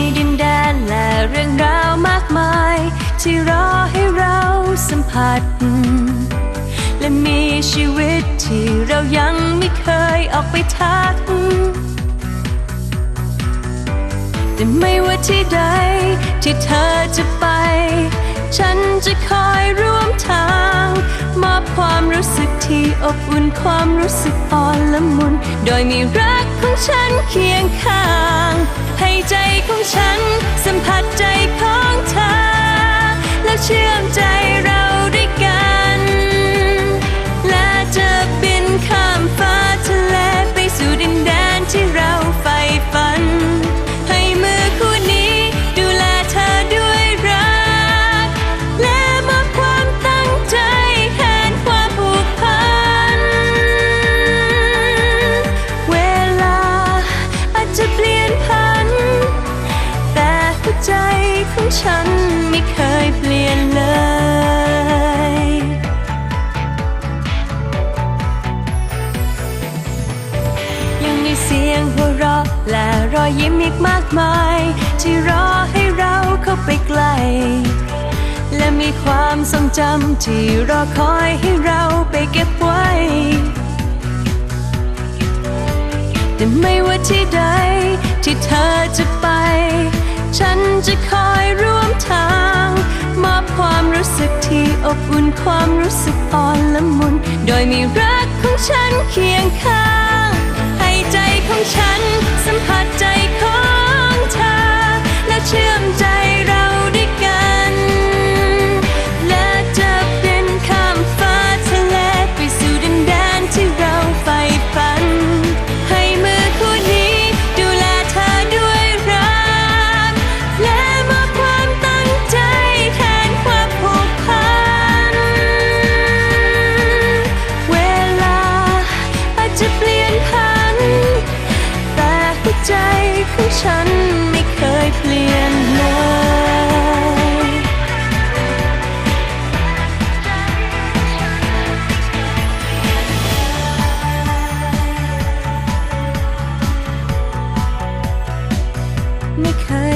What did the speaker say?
ีดินแดนและเรื่องราวมากมาย ที่รอให้เราสัมผัส และมีชีวิตที่เรายังไม่เคยออกไปทักแต่ไม่ว่าที่ใดที่เธอจะไป ฉันจะคอย อบอุ่นความรู้สึกอ่อนละมุน โดยมีรักของฉันเคียงข้าง ให้ใจของฉัน ของฉันไม่เคยเปลี่ยนเลย ยังมีเสียงหัวเราะและรอยยิ้มอีกมากมาย ที่รอให้เราเข้าไปใกล้และมีความทรงจำที่รอคอยให้เราไปเก็บไว้ แต่ไม่ว่าที่ใดที่เธอจะไป ฉันจะคอยร่วมทางมอบความรู้สึกที่อบอุ่นความรู้สึกอ่อนละมุน โดยมีรักของฉันเคียงข้าง ให้ใจของฉัน ไม่เคยเปลี่ยน